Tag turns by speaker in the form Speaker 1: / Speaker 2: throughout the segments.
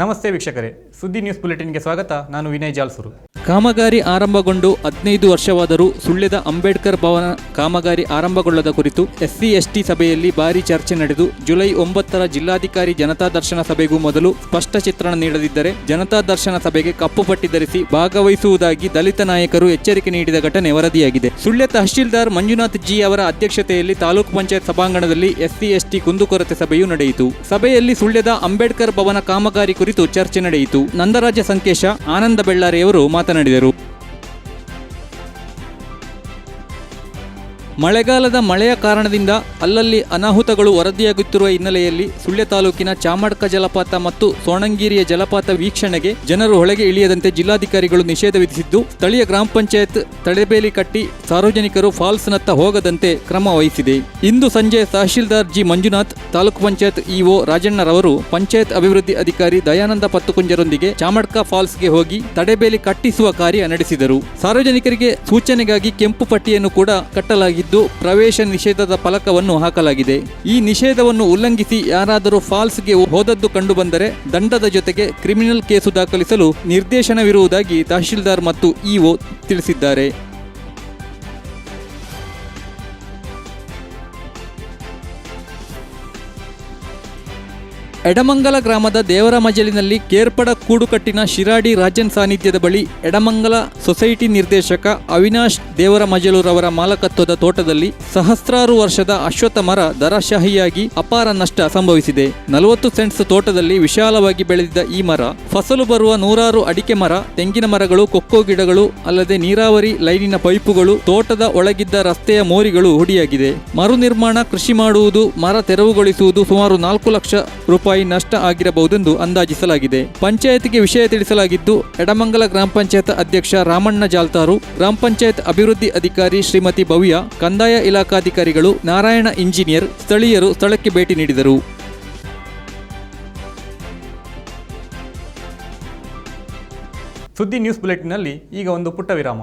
Speaker 1: ನಮಸ್ತೆ ವೀಕ್ಷಕರೇ, ಸುದ್ದಿ ನ್ಯೂಸ್ ಬುಲೆಟಿನ್ಗೆ ಸ್ವಾಗತ, ನಾನು ವಿನಯ್ ಜಾಲ್ಸೂರು.
Speaker 2: ಕಾಮಗಾರಿ ಆರಂಭಗೊಂಡು ಹದಿನೈದು ವರ್ಷವಾದರೂ ಸುಳ್ಯದ ಅಂಬೇಡ್ಕರ್ ಭವನ ಕಾಮಗಾರಿ ಆರಂಭಗೊಳ್ಳದ ಕುರಿತು ಎಸ್ಸಿ, ಎಸ್ಟಿ ಸಭೆಯಲ್ಲಿ ಭಾರೀ ಚರ್ಚೆ ನಡೆದು ಜುಲೈ ಒಂಬತ್ತರ ಜಿಲ್ಲಾಧಿಕಾರಿ ಜನತಾ ದರ್ಶನ ಸಭೆಗೂ ಮೊದಲು ಸ್ಪಷ್ಟ ಚಿತ್ರಣ ನೀಡದಿದ್ದರೆ ಜನತಾ ದರ್ಶನ ಸಭೆಗೆ ಕಪ್ಪು ಪಟ್ಟಿ ಧರಿಸಿ ಭಾಗವಹಿಸುವುದಾಗಿ ದಲಿತ ನಾಯಕರು ಎಚ್ಚರಿಕೆ ನೀಡಿದ ಘಟನೆ ವರದಿಯಾಗಿದೆ. ಸುಳ್ಯ ತಹಶೀಲ್ದಾರ್ ಮಂಜುನಾಥ್ ಜಿ ಅವರ ಅಧ್ಯಕ್ಷತೆಯಲ್ಲಿ ತಾಲೂಕು ಪಂಚಾಯತ್ ಸಭಾಂಗಣದಲ್ಲಿ ಎಸ್ಸಿ, ಎಸ್ಟಿ ಕುಂದುಕೊರತೆ ಸಭೆಯು ನಡೆಯಿತು. ಸಭೆಯಲ್ಲಿ ಸುಳ್ಯದ ಅಂಬೇಡ್ಕರ್ ಭವನ ಕಾಮಗಾರಿ ಕುರಿತು ಚರ್ಚೆ ನಡೆಯಿತು. ನಂದರಾಜ ಸಂಕೇಶ ಆನಂದ ಬೆಳ್ಳಾರಿಯವರು ಮಾತನಾಡಿದರು. ಮಳೆಗಾಲದ ಮಳೆಯ ಕಾರಣದಿಂದ ಅಲ್ಲಲ್ಲಿ ಅನಾಹುತಗಳು ವರದಿಯಾಗುತ್ತಿರುವ ಹಿನ್ನೆಲೆಯಲ್ಲಿ ಸುಳ್ಯ ತಾಲೂಕಿನ ಚಾಮಡ್ಕ ಜಲಪಾತ ಮತ್ತು ಸೋಣಂಗೀರಿಯ ಜಲಪಾತ ವೀಕ್ಷಣೆಗೆ ಜನರು ಹೊಳೆಗೆ ಇಳಿಯದಂತೆ ಜಿಲ್ಲಾಧಿಕಾರಿಗಳು ನಿಷೇಧ ವಿಧಿಸಿದ್ದು, ಸ್ಥಳೀಯ ಗ್ರಾಮ ಪಂಚಾಯತ್ ತಡೆಬೇಲಿ ಕಟ್ಟಿ ಸಾರ್ವಜನಿಕರು ಫಾಲ್ಸ್ನತ್ತ ಹೋಗದಂತೆ ಕ್ರಮ ವಹಿಸಿದೆ. ಇಂದು ಸಂಜೆ ತಹಶೀಲ್ದಾರ್ ಜಿ ಮಂಜುನಾಥ್, ತಾಲೂಕು ಪಂಚಾಯತ್ ಇಒ ರಾಜಣ್ಣರವರು, ಪಂಚಾಯತ್ ಅಭಿವೃದ್ಧಿ ಅಧಿಕಾರಿ ದಯಾನಂದ ಪತ್ತುಕುಂಜರೊಂದಿಗೆ ಚಾಮಡ್ಕ ಫಾಲ್ಸ್ಗೆ ಹೋಗಿ ತಡೆಬೇಲಿ ಕಟ್ಟಿಸುವ ಕಾರ್ಯ ನಡೆಸಿದರು. ಸಾರ್ವಜನಿಕರಿಗೆ ಸೂಚನೆಗಾಗಿ ಕೆಂಪು ಪಟ್ಟಿಯನ್ನು ಕೂಡ ಕಟ್ಟಲಾಗಿದ್ದು ಪ್ರವೇಶ ನಿಷೇಧದ ಫಲಕವನ್ನು ಹಾಕಲಾಗಿದೆ. ಈ ನಿಷೇಧವನ್ನು ಉಲ್ಲಂಘಿಸಿ ಯಾರಾದರೂ ಫಾಲ್ಸ್ಗೆ ಹೋದದ್ದು ಕಂಡುಬಂದರೆ ದಂಡದ ಜೊತೆಗೆ ಕ್ರಿಮಿನಲ್ ಕೇಸು ದಾಖಲಿಸಲು ನಿರ್ದೇಶನವಿರುವುದಾಗಿ ತಹಶೀಲ್ದಾರ್ ಮತ್ತು ಇಒ ತಿಳಿಸಿದ್ದಾರೆ. ಎಡಮಂಗಲ ಗ್ರಾಮದ ದೇವರ ಮಜಲಿನಲ್ಲಿ ಕೇರ್ಪಡ ಕೂಡುಕಟ್ಟಿನ ಶಿರಾಡಿ ರಾಜನ್ ಸಾನ್ನಿಧ್ಯದ ಬಳಿ ಎಡಮಂಗಲ ಸೊಸೈಟಿ ನಿರ್ದೇಶಕ ಅವಿನಾಶ್ ದೇವರ ಮಜಲೂರವರ ಮಾಲಕತ್ವದ ತೋಟದಲ್ಲಿ ಸಹಸ್ರಾರು ವರ್ಷದ ಅಶ್ವತ್ಥ ಮರ ದರಶಾಹಿಯಾಗಿ ಅಪಾರ ನಷ್ಟ ಸಂಭವಿಸಿದೆ. ನಲವತ್ತು ಸೆಂಟ್ಸ್ ತೋಟದಲ್ಲಿ ವಿಶಾಲವಾಗಿ ಬೆಳೆದಿದ್ದ ಈ ಮರ, ಫಸಲು ಬರುವ ನೂರಾರು ಅಡಿಕೆ ಮರ, ತೆಂಗಿನ ಮರಗಳು, ಕೊಕ್ಕೋ ಗಿಡಗಳು, ಅಲ್ಲದೆ ನೀರಾವರಿ ಲೈನಿನ ಪೈಪುಗಳು, ತೋಟದ ಒಳಗಿದ್ದ ರಸ್ತೆಯ ಮೋರಿಗಳು ಹುಡಿಯಾಗಿದೆ. ಮರು ನಿರ್ಮಾಣ ಕೃಷಿ ಮಾಡುವುದು, ಮರ ತೆರವುಗೊಳಿಸುವುದು ಸುಮಾರು ನಾಲ್ಕು ಲಕ್ಷ ರೂಪಾಯಿ ನಷ್ಟ ಆಗಿರಬಹುದೆಂದು ಅಂದಾಜಿಸಲಾಗಿದೆ. ಪಂಚಾಯತ್ಗೆ ವಿಷಯ ತಿಳಿಸಲಾಗಿದ್ದು, ಎಡಮಂಗಲ ಗ್ರಾಮ ಪಂಚಾಯತ್ ಅಧ್ಯಕ್ಷ ರಾಮಣ್ಣ ಜಾಲ್ತಾರು, ಗ್ರಾಮ ಪಂಚಾಯತ್ ಅಭಿವೃದ್ಧಿ ಅಧಿಕಾರಿ ಶ್ರೀಮತಿ ಭವ್ಯ, ಕಂದಾಯ ಇಲಾಖಾಧಿಕಾರಿಗಳು, ನಾರಾಯಣ ಇಂಜಿನಿಯರ್, ಸ್ಥಳೀಯರು ಸ್ಥಳಕ್ಕೆ ಭೇಟಿ ನೀಡಿದರು.
Speaker 1: ಸುದ್ದಿ ನ್ಯೂಸ್ ಬುಲೆಟಿನ್ನಲ್ಲಿ ಈಗ ಒಂದು ಪುಟ್ಟ ವಿರಾಮ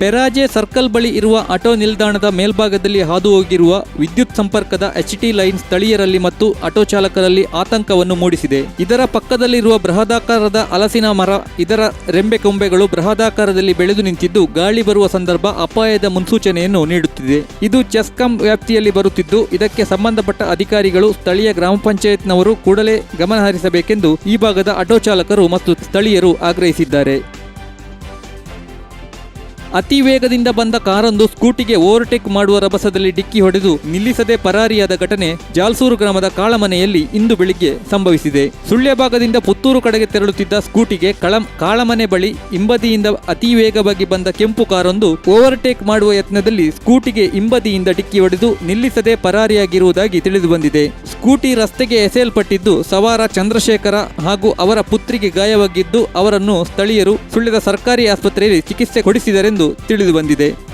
Speaker 2: ಪೆರಾಜೆ ಸರ್ಕಲ್ ಬಳಿ ಇರುವ ಆಟೋ ನಿಲ್ದಾಣದ ಮೇಲ್ಭಾಗದಲ್ಲಿ ಹಾದು ಹೋಗಿರುವ ವಿದ್ಯುತ್ ಸಂಪರ್ಕದ ಎಚ್ಟಿ ಲೈನ್ ಸ್ಥಳೀಯರಲ್ಲಿ ಮತ್ತು ಆಟೋ ಚಾಲಕರಲ್ಲಿ ಆತಂಕವನ್ನು ಮೂಡಿಸಿದೆ. ಇದರ ಪಕ್ಕದಲ್ಲಿರುವ ಬೃಹದಾಕಾರದ ಹಲಸಿನ ಮರ, ಇದರ ರೆಂಬೆ ಕೊಂಬೆಗಳು ಬೃಹದಾಕಾರದಲ್ಲಿ ಬೆಳೆದು ನಿಂತಿದ್ದು, ಗಾಳಿ ಬರುವ ಸಂದರ್ಭ ಅಪಾಯದ ಮುನ್ಸೂಚನೆಯನ್ನು ನೀಡುತ್ತಿದೆ. ಇದು ಚೆಸ್ಕಾಂ ವ್ಯಾಪ್ತಿಯಲ್ಲಿ ಬರುತ್ತಿದ್ದು, ಇದಕ್ಕೆ ಸಂಬಂಧಪಟ್ಟ ಅಧಿಕಾರಿಗಳು ಸ್ಥಳೀಯ ಗ್ರಾಮ ಪಂಚಾಯತ್ನವರು ಕೂಡಲೇ ಗಮನಹರಿಸಬೇಕೆಂದು ಈ ಭಾಗದ ಆಟೋ ಚಾಲಕರು ಮತ್ತು ಸ್ಥಳೀಯರು ಆಗ್ರಹಿಸಿದ್ದಾರೆ. ಅತಿ ವೇಗದಿಂದ ಬಂದ ಕಾರೊಂದು ಸ್ಕೂಟಿಗೆ ಓವರ್ಟೇಕ್ ಮಾಡುವ ರಭಸದಲ್ಲಿ ಡಿಕ್ಕಿ ಹೊಡೆದು ನಿಲ್ಲಿಸದೆ ಪರಾರಿಯಾದ ಘಟನೆ ಜಾಲ್ಸೂರು ಗ್ರಾಮದ ಕಾಳಮನೆಯಲ್ಲಿ ಇಂದು ಬೆಳಿಗ್ಗೆ ಸಂಭವಿಸಿದೆ. ಸುಳ್ಯ ಭಾಗದಿಂದ ಪುತ್ತೂರು ಕಡೆಗೆ ತೆರಳುತ್ತಿದ್ದ ಸ್ಕೂಟಿಗೆ ಕಳಂ, ಕಾಳಮನೆ ಬಳಿ ಹಿಂಬದಿಯಿಂದ ಅತಿ ವೇಗವಾಗಿ ಬಂದ ಕೆಂಪು ಕಾರೊಂದು ಓವರ್ಟೇಕ್ ಮಾಡುವ ಯತ್ನದಲ್ಲಿ ಸ್ಕೂಟಿಗೆ ಹಿಂಬದಿಯಿಂದ ಡಿಕ್ಕಿ ಹೊಡೆದು ನಿಲ್ಲಿಸದೆ ಪರಾರಿಯಾಗಿರುವುದಾಗಿ ತಿಳಿದುಬಂದಿದೆ. ಸ್ಕೂಟಿ ರಸ್ತೆಗೆ ಎಸೆಯಲ್ಪಟ್ಟಿದ್ದು ಸವಾರ ಚಂದ್ರಶೇಖರ ಹಾಗೂ ಅವರ ಪುತ್ರಿಗೆ ಗಾಯವಾಗಿದ್ದು ಅವರನ್ನು ಸ್ಥಳೀಯರು ಸುಳ್ಯದ ಸರ್ಕಾರಿ ಆಸ್ಪತ್ರೆಯಲ್ಲಿ ಚಿಕಿತ್ಸೆ ಕೊಡಿಸಿದರೆಂದು ತಿಳಿದು ಬಂದಿದೆ.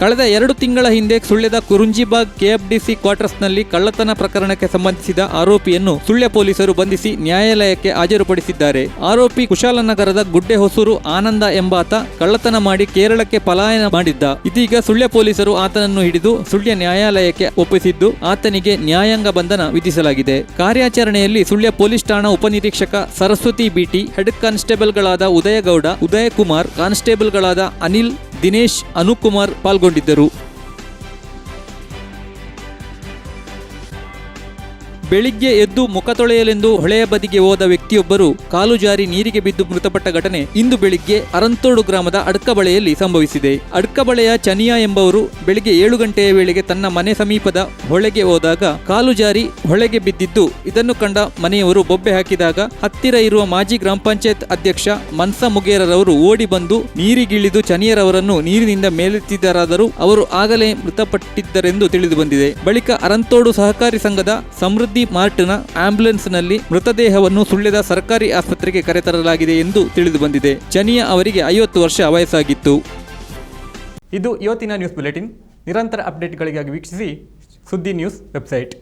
Speaker 2: ಕಳೆದ ಎರಡು ತಿಂಗಳ ಹಿಂದೆ ಸುಳ್ಯದ ಕುರುಂಜಿಬಾಗ್ ಕೆಎಫ್ಡಿಸಿ ಕ್ವಾರ್ಟರ್ಸ್ನಲ್ಲಿ ಕಳ್ಳತನ ಪ್ರಕರಣಕ್ಕೆ ಸಂಬಂಧಿಸಿದ ಆರೋಪಿಯನ್ನು ಸುಳ್ಯ ಪೊಲೀಸರು ಬಂಧಿಸಿ ನ್ಯಾಯಾಲಯಕ್ಕೆ ಹಾಜರುಪಡಿಸಿದ್ದಾರೆ. ಆರೋಪಿ ಕುಶಾಲನಗರದ ಗುಡ್ಡೆ ಹೊಸೂರು ಆನಂದ ಎಂಬಾತ ಕಳ್ಳತನ ಮಾಡಿ ಕೇರಳಕ್ಕೆ ಪಲಾಯನ ಮಾಡಿದ್ದ. ಇದೀಗ ಸುಳ್ಯ ಪೊಲೀಸರು ಆತನನ್ನು ಹಿಡಿದು ಸುಳ್ಯ ನ್ಯಾಯಾಲಯಕ್ಕೆ ಒಪ್ಪಿಸಿದ್ದು ಆತನಿಗೆ ನ್ಯಾಯಾಂಗ ಬಂಧನ ವಿಧಿಸಲಾಗಿದೆ. ಕಾರ್ಯಾಚರಣೆಯಲ್ಲಿ ಸುಳ್ಯ ಪೊಲೀಸ್ ಠಾಣಾ ಉಪನಿರೀಕ್ಷಕ ಸರಸ್ವತಿ ಬಿಟಿ ಹೆಡ್ ಕಾನ್ಸ್ಟೇಬಲ್ಗಳಾದ ಉದಯಗೌಡ, ಉದಯಕುಮಾರ್, ಕಾನ್ಸ್ಟೇಬಲ್ಗಳಾದ ಅನಿಲ್, ದಿನೇಶ್, ಅನುಕುಮಾರ್ ಪಾಲ್ಗೊಂಡಿದ್ದರು. ಪಾಲ್ಗೊಂಡಿದ್ದರು ಬೆಳಿಗ್ಗೆ ಎದ್ದು ಮುಖ ತೊಳೆಯಲೆಂದು ಹೊಳೆಯ ಬದಿಗೆ ಹೋದ ವ್ಯಕ್ತಿಯೊಬ್ಬರು ಕಾಲು ಜಾರಿ ನೀರಿಗೆ ಬಿದ್ದು ಮೃತಪಟ್ಟ ಘಟನೆ ಇಂದು ಬೆಳಿಗ್ಗೆ ಅರಂತೋಡು ಗ್ರಾಮದ ಅಡ್ಕಬಳೆಯಲ್ಲಿ ಸಂಭವಿಸಿದೆ. ಅಡ್ಕಬಳೆಯ ಚನಿಯಾ ಎಂಬವರು ಬೆಳಿಗ್ಗೆ ಏಳು ಗಂಟೆಯ ವೇಳೆಗೆ ತನ್ನ ಮನೆ ಸಮೀಪದ ಹೊಳೆಗೆ ಹೋದಾಗ ಕಾಲು ಜಾರಿ ಹೊಳೆಗೆ ಬಿದ್ದಿದ್ದು, ಇದನ್ನು ಕಂಡ ಮನೆಯವರು ಬೊಬ್ಬೆ ಹಾಕಿದಾಗ ಹತ್ತಿರ ಇರುವ ಮಾಜಿ ಗ್ರಾಮ ಪಂಚಾಯತ್ ಅಧ್ಯಕ್ಷ ಮನ್ಸ ಮುಗೇರರವರು ಓಡಿ ಬಂದು ನೀರಿಗಿಳಿದು ಚನಿಯರವರನ್ನು ನೀರಿನಿಂದ ಮೇಲೆತ್ತಿದ್ದರಾದರೂ ಅವರು ಆಗಲೇ ಮೃತಪಟ್ಟಿದ್ದರೆಂದು ತಿಳಿದು ಬಂದಿದೆ. ಬಳಿಕ ಅರಂತೋಡು ಸಹಕಾರಿ ಸಂಘದ ಸಮೃದ್ಧಿ ಮಾರ್ಟ್ನ ಆಂಬ್ಯುಲೆನ್ಸ್ನಲ್ಲಿ ಮೃತದೇಹವನ್ನು ಸುಳ್ಯದ ಸರ್ಕಾರಿ ಆಸ್ಪತ್ರೆಗೆ ಕರೆತರಲಾಗಿದೆ ಎಂದು ತಿಳಿದು ಬಂದಿದೆ. ಚನಿಯಾ ಅವರಿಗೆ ಐವತ್ತು ವರ್ಷ ವಯಸ್ಸಾಗಿತ್ತು.
Speaker 1: ಇದು ಇವತ್ತಿನ ನ್ಯೂಸ್ ಬುಲೆಟಿನ್. ನಿರಂತರ ಅಪ್ಡೇಟ್ಗಳಿಗಾಗಿ ವೀಕ್ಷಿಸಿ ಸುದ್ದಿ ನ್ಯೂಸ್ ವೆಬ್ಸೈಟ್.